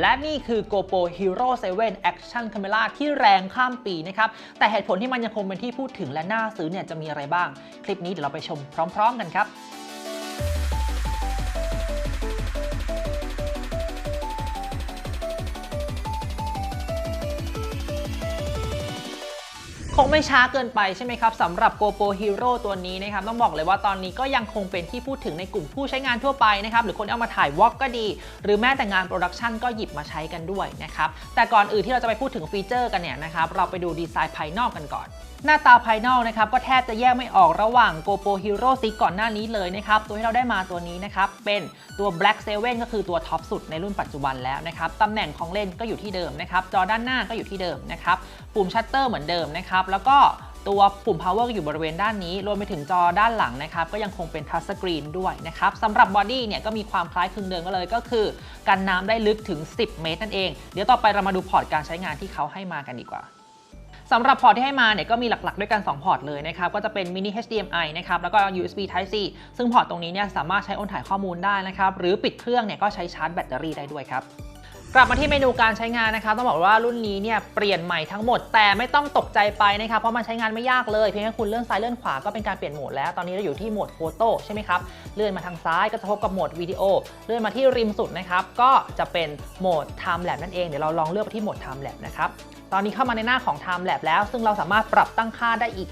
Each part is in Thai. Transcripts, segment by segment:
และนี่คือ GoPro Hero 7 Action Camera ที่แรงข้ามปีนะครับ แต่เหตุผลที่มันยังคงเป็นที่พูดถึงและน่าซื้อเนี่ยจะมีอะไรบ้าง คลิปนี้เดี๋ยวเราไปชมพร้อม ๆ กันครับ คงไม่ช้าเกินไปใช่ไหมครับสำหรับ GoPro Hero ตัวนี้นะครับต้องบอกเลยว่าตอนนี้ก็ยังคงเป็นที่พูดถึงในกลุ่มผู้ใช้งานทั่วไปนะครับหรือคนเอามาถ่ายวอล์กก็ดี หรือแม้แต่งานโปรดักชันก็หยิบมาใช้กันด้วยนะครับแต่ก่อนอื่นที่เราจะไปพูดถึงฟีเจอร์กันเนี่ยนะครับเราไปดูดีไซน์ภายนอกกันก่อน หน้าตาภายนอกนะครับก็แทบจะแยกไม่ออกระหว่าง GoPro Hero 6ก่อนหน้านี้เลยนะครับตัวที่เราได้มาตัวนี้นะครับเป็นตัว Black 7 ก็คือตัวท็อปสุดในรุ่นปัจจุบันแล้วนะครับตำแหน่งของเลนก็อยู่ที่เดิมนะครับจอด้านหน้าก็อยู่ที่เดิมนะครับปุ่มชัตเตอร์เหมือนเดิมนะครับแล้วก็ตัวปุ่ม power อยู่บริเวณด้านนี้ รวมไปถึงจอด้านหลังนะครับ ก็ยังคงเป็น touch screen ด้วยนะครับสำหรับบอดี้เนี่ยก็มีความคล้ายคลึงเดิมกันเลยก็คือ กันน้ำได้ลึกถึง 10 เมตรนั่นเอง เดี๋ยวต่อไปเรามาดูพอร์ตการใช้งานที่เขาให้มากันดีกว่า สำหรับพอร์ตที่ให้มาเนี่ยก็มีหลักๆ ด้วยกัน 2 พอร์ตเลยนะครับ ก็จะเป็น mini HDMI นะครับ แล้วก็ USB Type C ซึ่งพอร์ตตรงนี้เนี่ยสามารถใช้โอนถ่ายข้อมูลได้นะครับ หรือปิดเครื่องเนี่ยก็ใช้ชาร์จแบตเตอรี่ได้ด้วยครับกลับมาที่เมนูการใช้งานนะครับต้องบอกว่ารุ่นนี้เนี่ยเปลี่ยนใหม่ทั้งหมด แต่ไม่ต้องตกใจไปนะครับเพราะมันใช้งานไม่ยากเลยเพียงแค่คุณเลื่อนซ้ายเลื่อนขวาก็เป็นการเปลี่ยนโหมดแล้วตอนนี้เราอยู่ที่โหมดโฟโต้ใช่ไหมครับเลื่อนมาทางซ้ายก็จะพบกับโหมดวิดีโอ เลื่อนมาที่ริมสุดนะครับก็จะเป็นโหมด Time Lapse นั่นเองเดี๋ยวเราลองเลือกไปที่โหมด Time Lapse นะครับ ตอนนี้เข้ามาในหน้าของ Time Lapse แล้ว ซึ่งเราสามารถปรับตั้งค่าได้อีก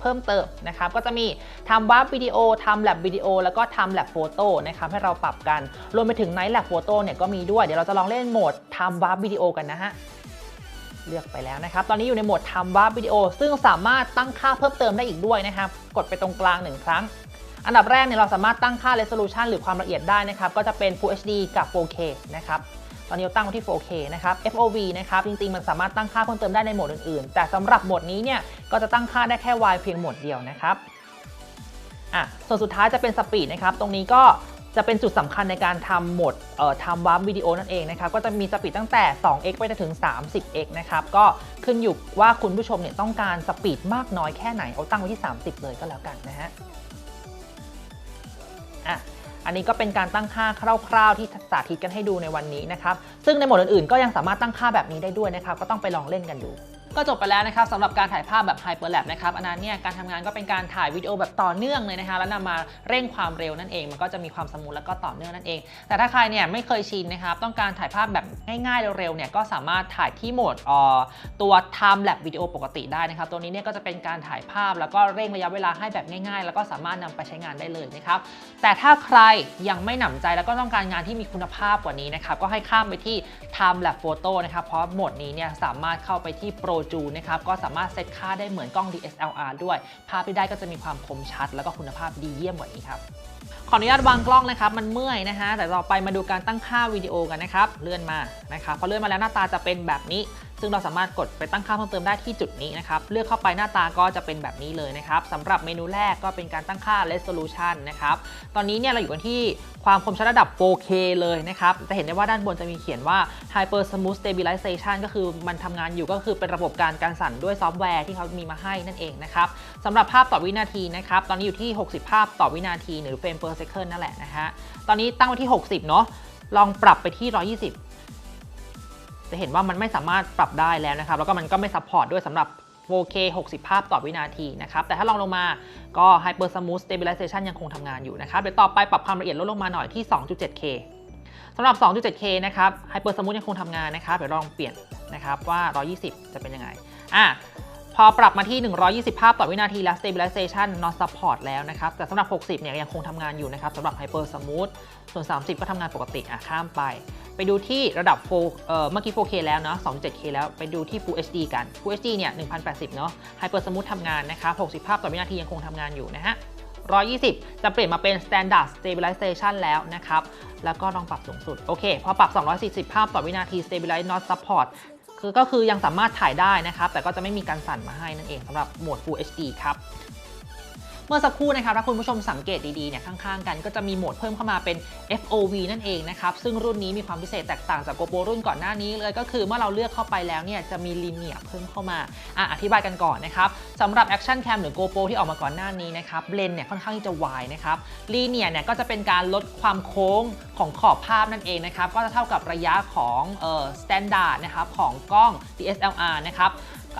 เพิ่มเติมนะครับ ก็จะมีทำวาร์ปวิดีโอทำแลบวิดีโอ แล้วก็ทำแลบโฟโต้นะครับให้เราปรับกัน รวมไปถึงไนท์แลบโฟโต้เนี่ยก็มีด้วย เดี๋ยวเราจะลองเล่นโหมดทำวาร์ปวิดีโอกันนะฮะ เลือกไปแล้วนะครับ ตอนนี้อยู่ในโหมดทำวาร์ปวิดีโอ ซึ่งสามารถตั้งค่าเพิ่มเติมได้อีกด้วยนะครับ กดไปตรงกลางหนึ่งครั้ง อันดับแรกเนี่ยเราสามารถตั้งค่า resolution หรือความละเอียดได้นะครับ ก็จะเป็น Full HD กับ 4K นะครับ ตอนนี้เราตั้งไว้ที่ 4K นะครับ FOV นะครับจริงๆมันสามารถตั้งค่าเพิ่มเติมได้ในโหมดอื่นๆ แต่สำหรับโหมดนี้เนี่ยก็จะตั้งค่าได้แค่ Y เพียงโหมดเดียวนะครับอะส่วนสุดท้ายจะเป็นสปีดนะครับตรงนี้ก็จะเป็นจุดสำคัญในการทำโหมดเอ่อทำวาร์ปวิดีโอนั่นเองนะครับก็จะมีสปีดตั้งแต่ 2x ไปจนถึง 30x นะครับก็ขึ้นอยู่ว่าคุณผู้ชมเนี่ยต้องการสปีดมากน้อยแค่ไหนเอาตั้งไว้ที่ 30 เลยก็แล้วกันนะฮะอะ อันนี้ก็เป็นการตั้งค่าคร่าวๆที่สาธิตกันให้ดูในวันนี้นะครับ ซึ่งในโหมดอื่นๆ ก็ยังสามารถตั้งค่าแบบนี้ได้ด้วยนะครับ ก็ต้องไปลองเล่นกันดู ก็จบไปแล้วนะครับสำหรับการถ่ายภาพแบบ Hyperlapse นะครับอันนั้นเนี่ยการทำงานก็เป็นการถ่ายวิดีโอแบบต่อเนื่องเลยนะคะแล้วนำมาเร่งความเร็วนั่นเอง มันก็จะมีความสมูทแล้วก็ต่อเนื่องนั่นเอง แต่ถ้าใครเนี่ยไม่เคยชินนะครับต้องการถ่ายภาพแบบง่ายๆเร็วๆเนี่ยก็สามารถถ่ายที่โหมดเอ่อตัว Time Lapse วิดีโอปกติได้นะครับตัวนี้เนี่ยก็จะเป็นการถ่ายภาพแล้วก็เร่งระยะเวลาให้แบบง่ายๆ แล้วก็สามารถนำไปใช้งานได้เลยนะครับแต่ถ้าใครยังไม่หนำใจแล้วก็ต้องการงานที่มีคุณภาพกว่านี้นะครับก็ให้ข้ามไปที่ Time Lapse Photo นะครับเพราะโหมดนี้เนี่ยสามารถเข้าไปที่ Pro Jewel นะครับก็สามารถเซตค่าได้เหมือนกล้อง DSLR ด้วย ภาพที่ได้ก็จะมีความคมชัด แล้วก็คุณภาพดีเยี่ยมกว่านี้ครับขออนุญาตวางกล้องนะครับ มันเมื่อยนะฮะ แต่ต่อไปมาดูการตั้งค่าวิดีโอกันนะครับ เลื่อนมานะครับ พอเลื่อนมาแล้วหน้าตาจะเป็นแบบนี้ ซึ่งเราสามารถกดไปตั้งค่าเพิ่มเติมได้ที่จุดนี้นะครับ เลือกเข้าไปหน้าตาก็จะเป็นแบบนี้เลยนะครับสำหรับเมนูแรกก็เป็นการตั้งค่า resolution นะครับ ตอนนี้เนี่ยเราอยู่กันที่ความคมชัดระดับ 4K เลยนะครับ จะเห็นได้ว่าด้านบนจะมีเขียนว่า Hyper Smooth Stabilization ก็คือมันทำงานอยู่ก็คือเป็นระบบการการสั่นด้วยซอฟต์แวร์ที่เขามีมาให้นั่นเองนะครับสำหรับภาพต่อวินาทีนะครับ ตอนนี้อยู่ที่ 60 ภาพต่อวินาทีหรือเฟรม per second นั่นแหละนะฮะ ตอนนี้ตั้งไว้ที่ 60 เนาะ ลองปรับไปที่ 120 จะเห็นว่ามันไม่สามารถปรับได้แล้วนะครับ แล้วก็มันก็ไม่ซัพพอร์ตด้วยสำหรับ 4K 60 ภาพต่อวินาทีนะครับ แต่ถ้าลองลงมาก็ Hyper Smooth Stabilization ยังคงทำงานอยู่นะครับ เดี๋ยวต่อไปปรับความละเอียดลดลงมาหน่อยที่ 2.7K สำหรับ 2.7K นะครับ Hyper Smooth ยังคงทำงานนะครับ เดี๋ยวลองเปลี่ยนนะครับว่า 120 จะเป็นยังไง อะ อปรับมาที่ 120ภาพต่อวินาทีแล้ว stabilization not support แล้วนะครับ แต่สำหรับ 60 เนี่ยยังคงทำงานอยู่นะครับสำหรับ hyper smooth ส่วน 30 ก็ทำงานปกติอะข้ามไป ไปดูที่ระดับ4เอ่อเมื่อกี้ 4K แล้วเนาะ 27K แล้ว ไปดูที่ Full HD กัน Full HD เนี่ย 1080 เนาะ hyper smooth ทำงานนะครับ60 ภาพต่อวินาทียังคงทำงานอยู่นะฮะ120 จะเปลี่ยนมาเป็น standard stabilization แล้วนะครับ แล้วก็ลองปรับสูงสุด โอเค พอปรับ 240 ภาพต่อวินาที stabilize not support ก็คือยังสามารถถ่ายได้นะครับ แต่ก็จะไม่มีการสั่นมาให้นั่นเองสำหรับโหมด Full HD ครับ เมื่อสักครู่นะครับถ้าคุณผู้ชมสังเกตดีๆเนี่ยข้างๆกันก็จะมีโหมดเพิ่มเข้ามาเป็น FOV นั่นเองนะครับซึ่งรุ่นนี้มีความพิเศษแตกต่างจาก GoPro รุ่นก่อนหน้านี้เลยก็คือเมื่อเราเลือกเข้าไปแล้วเนี่ยจะมีลีเนียเพิ่มเข้ามาอะอธิบายกันก่อนนะครับสำหรับ Action Cam หรือ GoPro ที่ออกมาก่อนหน้านี้นะครับเลนเนี่ยค่อนข้างที่จะวายนะครับลีเนียเนี่ยก็จะเป็นการลดความโค้งของขอบภาพนั่นเองนะครับก็จะเท่ากับระยะของเอ่อ standard นะครับของกล้อง DSLR นะครับ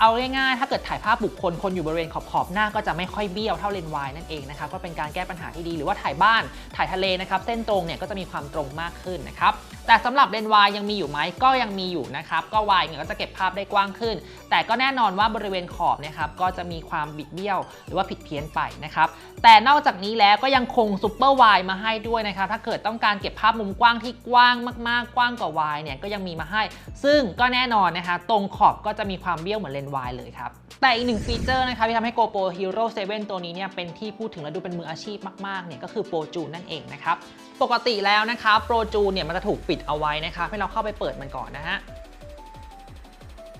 เอาง่ายๆ ถ้าเกิดถ่ายภาพบุคคลคนอยู่บริเวณขอบๆหน้าก็จะไม่ค่อยเบี้ยวเท่าเลนส์วายนั่นเองนะครับก็เป็นการแก้ปัญหาที่ดีหรือว่าถ่ายบ้านถ่ายทะเลนะครับเส้นตรงเนี่ยก็จะมีความตรงมากขึ้นนะครับแต่สำหรับเลนส์วายยังมีอยู่ไหมก็ยังมีอยู่นะครับก็วายเนี่ยก็จะเก็บภาพได้กว้างขึ้น แต่ก็แน่นอนว่าบริเวณขอบนี่ยครับก็จะมีความบิดเบี้ยว หรือว่าผิดเพี้ยนไปนะครับแต่นอกจากนี้แล้วก็ยังคงซูเปอร์วายมาให้ด้วยนะครับถ้าเกิดต้องการเก็บภาพมุมกว้างที่กว้างมากๆ กว้างกว่าวายเนี่ยก็ยังมีมาให้ ซึ่งก็แน่นอนนะคะตรงขอบก็จะมีความเบี้ยวเหมือนเลนส์วายเลยครับ แต่อีกหนึ่งฟีเจอร์นะคะที่ทำให้ GoPro Hero 7 ตัวนี้เนี่ยเป็นที่พูดถึงและดูเป็นมืออาชีพมากๆเนี่ยก็คือ Pro June นั่นเองนะครับ ปกติแล้วนะคะ Pro June เนี่ยมันจะถูกปิดเอาไว้นะคะให้เราเข้าไปเปิดมันก่อนนะฮะ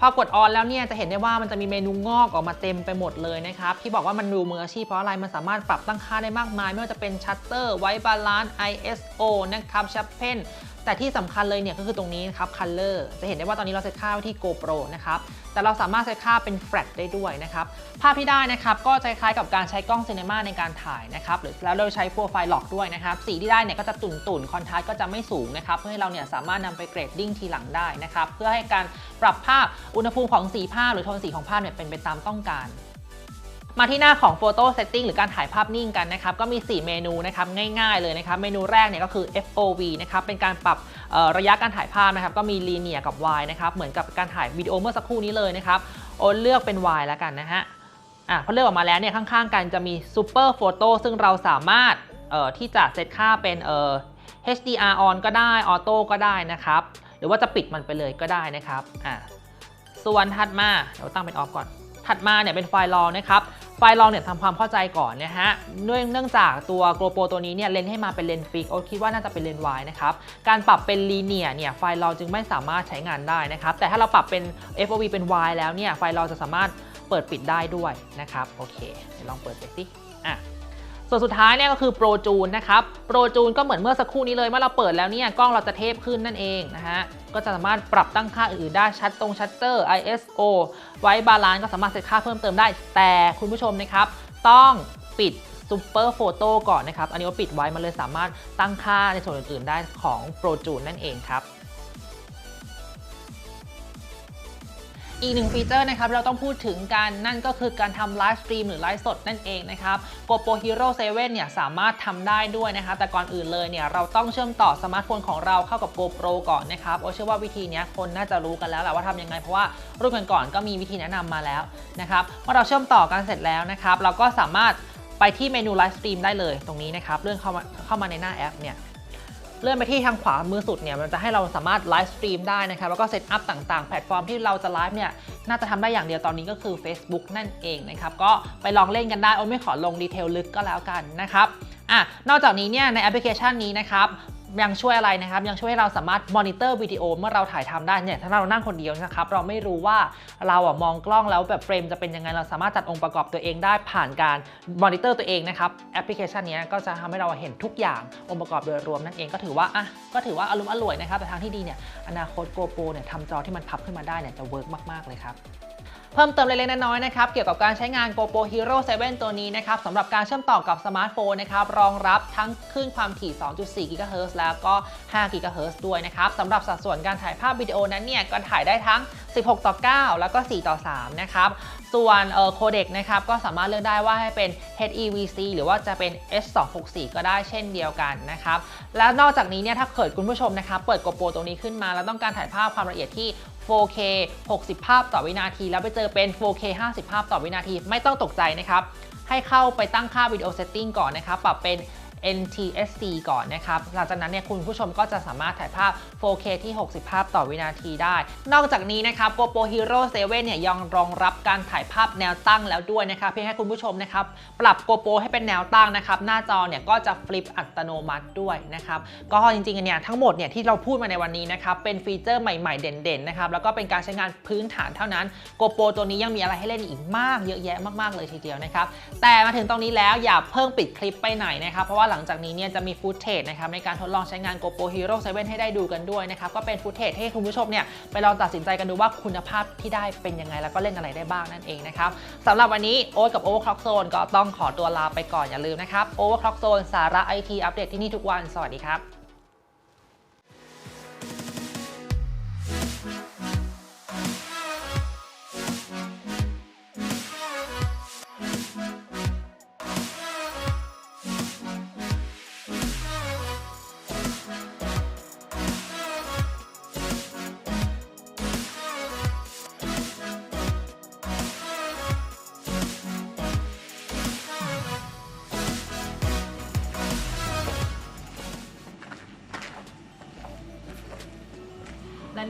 พอกดออนแล้วเนี่ยจะเห็นได้ว่ามันจะมีเมนูงอกออกมาเต็มไปหมดเลยนะครับ ที่บอกว่ามันดูมืออาชีพเพราะอะไรมันสามารถปรับตั้งค่าได้มากมาย ไม่ว่าจะเป็นชัตเตอร์ไวบาลานซ์ ISO นะครับชัปเพน แต่ที่สำคัญเลยเนี่ยก็คือตรงนี้นะครับ Color จะเห็นได้ว่าตอนนี้เราเซตค่าไว้ที่ GoPro นะครับ แต่เราสามารถเซตค่าเป็น flat ได้ด้วยนะครับ ภาพที่ได้นะครับก็จะคล้ายกับการใช้กล้องซีเนมาในการถ่ายนะครับ หรือแล้วเราใช้โปรไฟล์หลอกด้วยนะครับ สีที่ได้เนี่ยก็จะตุ่นตุ่นคอนทราสต์ก็จะไม่สูงนะครับ เพื่อให้เราเนี่ยสามารถนำไปเกรดดิ้งทีหลังได้นะครับ เพื่อให้การปรับภาพอุณหภูมิของสีภาพหรือโทนสีของภาพเนี่ยเป็นไปตามต้องการ มาที่หน้าของ Photo Setting หรือการถ่ายภาพนิ่งกันนะครับ ก็มี 4 เมนูนะครับง่ายๆเลยนะครับ เมนูแรกเนี่ยก็คือ FOV นะครับ เป็นการปรับระยะการถ่ายภาพนะครับ ก็มี Linear กับ Y นะครับ เหมือนกับการถ่ายวิดีโอเมื่อสักครู่นี้เลยนะครับ โอนเลือกเป็น Y แล้วกันนะฮะ อะพอเลือกออกมาแล้วเนี่ยข้างๆ กันจะมี Super Photo ซึ่งเราสามารถเอ่อที่จะเซตค่าเป็นเอ่อ HDR on ก็ได้ Auto ก็ได้นะครับ หรือว่าจะปิดมันไปเลยก็ได้นะครับ อะส่วนถัดมาเราตั้งเป็นออฟก่อน ถัดมาเนี่ยเป็นไฟล์รองนะครับ ไฟล์รองเนี่ยทำความเข้าใจก่อนนะฮะเนื่องเนื่องจากตัวโกลโปตัวนี้เนี่ยเลนให้มาเป็นเลนฟิกโอ๊ตคิดว่าน่าจะเป็นเลนวายนะครับการปรับเป็นลีเนียเนี่ยไฟล์รองจึงไม่สามารถใช้งานได้นะครับแต่ถ้าเราปรับเป็น FOV เป็น Y แล้วเนี่ยไฟล์รองจะสามารถเปิดปิดได้ด้วยนะครับโอเคเดี๋ยวลองเปิดไปสิอะ ส่วนสุดท้ายเนี่ยก็คือ Pro June นะครับ Pro June ก็เหมือนเมื่อสักครู่นี้เลยเมื่อเราเปิดแล้วเนี่ยกล้องเราจะเทพขึ้นนั่นเองนะฮะก็จะสามารถปรับตั้งค่าอื่นๆได้ชัดตรงชัตเตอร์ ISO ไว้บาลานซ์ก็สามารถเซตค่าเพิ่มเติมได้ แต่คุณผู้ชมนะครับต้องปิด Super Photo ก่อนนะครับ อันนี้ว่าปิดไว้มันเลยสามารถตั้งค่าในส่วนอื่นๆ ได้ของ Pro June นั่นเองครับ อีกหนึ่งฟีเจอร์นะครับเราต้องพูดถึงกันนั่นก็คือการทำไลฟ์สตรีมหรือไลฟ์สดนั่นเองนะครับ GoPro Hero 7 เนี่ยสามารถทำได้ด้วยนะคะแต่ก่อนอื่นเลยเนี่ยเราต้องเชื่อมต่อสมาร์ทโฟนของเราเข้ากับ GoPro ก่อนนะครับโอเชื่อว่าวิธีนี้คนน่าจะรู้กันแล้วแหละว่าทำยังไง เพราะว่ารุ่นก่อนๆก็มีวิธีแนะนำมาแล้วนะครับเมื่อเราเชื่อมต่อกันเสร็จแล้วนะครับเราก็สามารถไปที่เมนูไลฟ์สตรีมได้เลยตรงนี้นะครับเลื่อนเข้ามาเข้ามาในหน้าแอปเนี่ย เลื่อนไปที่ทางขวามือสุดเนี่ยมันจะให้เราสามารถไลฟ์สตรีมได้นะครับแล้วก็เซตอัพต่างๆ แพลตฟอร์มที่เราจะไลฟ์เนี่ยน่าจะทำได้อย่างเดียวตอนนี้ก็คือ Facebook นั่นเองนะครับก็ไปลองเล่นกันได้โอ้ไม่ขอลงดีเทลลึกก็แล้วกันนะครับอะนอกจากนี้เนี่ยในแอปพลิเคชันนี้นะครับ ยังช่วยอะไรนะครับ ยังช่วยให้เราสามารถมอนิเตอร์วิดีโอเมื่อเราถ่ายทำได้เนี่ยถ้าเรานั่งคนเดียวนะครับเราไม่รู้ว่าเราอะมองกล้องแล้วแบบเฟรมจะเป็นยังไงเราสามารถจัดองค์ประกอบตัวเองได้ผ่านการมอนิเตอร์ตัวเองนะครับแอปพลิเคชันนี้ก็จะทำให้เราเห็นทุกอย่างองค์ประกอบโดยรวมนั่นเองก็ถือว่าอะก็ถือว่าอารมณ์อร่วยนะครับแต่ทางที่ดีเนี่ยอนาคต GoPro เนี่ยทำจอที่มันพับขึ้นมาได้เนี่ยจะเวิร์กมากๆเลยครับ เพิ่มเติมเล็กๆน้อยๆนะครับเกี่ยวกับการใช้งาน GoPro Hero 7 ตัวนี้นะครับสำหรับการเชื่อมต่อกับสมาร์ทโฟนนะครับรองรับทั้งคลื่นความถี่ 2.4 GHz แล้วก็ 5 GHz ด้วยนะครับสำหรับสัดส่วนการถ่ายภาพวิดีโอนั้นเนี่ยก็ถ่ายได้ทั้ง 16 ต่อ 9 แล้วก็ 4 ต่อ 3 นะครับ ส่วนโคเด็กนะครับก็สามารถเลือกได้ว่าให้เป็น HEVC หรือว่าจะเป็น H264 ก็ได้เช่นเดียวกันนะครับ แล้วนอกจากนี้เนี่ยถ้าเกิดคุณผู้ชมนะครับเปิด GoPro ตรงนี้ขึ้นมาแล้วต้องการถ่ายภาพความละเอียดที่ 4K 60 ภาพต่อวินาที แล้วไปเจอเป็น 4K 50 ภาพต่อวินาที ไม่ต้องตกใจนะครับ ให้เข้าไปตั้งค่าวิดีโอเซตติ้งก่อนนะครับ ปรับเป็น NTSC ก่อนนะครับ หลังจากนั้นเนี่ยคุณผู้ชมก็จะสามารถถ่ายภาพ 4K ที่ 60 ภาพต่อวินาทีได้ นอกจากนี้นะครับ GoPro Hero 7 เนี่ยยังรองรับการถ่ายภาพแนวตั้งแล้วด้วยนะครับ เพียงแค่คุณผู้ชมนะครับ ปรับ GoPro ให้เป็นแนวตั้งนะครับ หน้าจอเนี่ยก็จะฟลิปอัตโนมัติด้วยนะครับ ก็จริงๆเนี่ยทั้งหมดเนี่ยที่เราพูดมาในวันนี้นะครับเป็นฟีเจอร์ใหม่ๆ เด่นๆนะครับแล้วก็เป็นการใช้งานพื้นฐานเท่านั้น GoPro ตัวนี้ยังมีอะไรให้เล่นอีกมากเยอะแยะมากๆเลยทีเดียวนะครับแต่มาถึงตรงนี้แล้วอย่าเพิ่งปิดคลิปไปไหนนะครับเพราะว่าลังจากนี้เนี่ยจะมีฟุตเทจนะครับในการทดลองใช้งาน GoPro Hero 7 ให้ได้ดูกันด้วยนะครับก็เป็นฟุตเทจให้คุณผู้ชมเนี่ยไปลองตัดสินใจกันดูว่าคุณภาพที่ได้เป็นยังไงแล้วก็เล่นอะไรได้บ้างนั่นเองนะครับสำหรับวันนี้โอ๊ตกับ Overclock Zone ก็ต้องขอตัวลาไปก่อนอย่าลืมนะครับ Overclock Zone สาระไอทีอัปเดตที่นี่ทุกวันสวัสดีครับ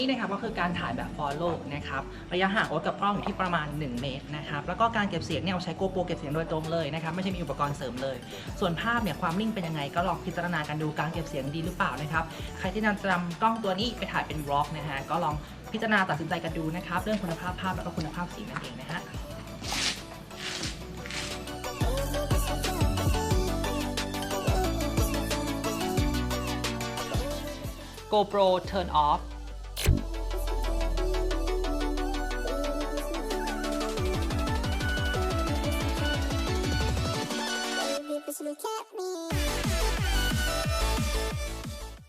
นี่นะครับก็คือการถ่ายแบบ follow นะครับระยะห่างโอ๊ตกับกล้องอยู่ที่ประมาณ 1 เมตรนะครับแล้วก็การเก็บเสียงเนี่ยเราใช้ GoPro เก็บเสียงโดยตรงเลยนะครับไม่ใช่มีอุปกรณ์เสริมเลย ส่วนภาพเนี่ยความนิ่งเป็นยังไงก็ลองพิจารณากันดูการเก็บเสียงดีหรือเปล่านะครับใครที่นำนำกล้องตัวนี้ไปถ่ายเป็น vlog นะฮะก็ลองพิจารณาตัดสินใจกันดูนะครับเรื่องคุณภาพภาพแล้วก็คุณภาพเสียงนั่นเองนะฮะ GoPro turn off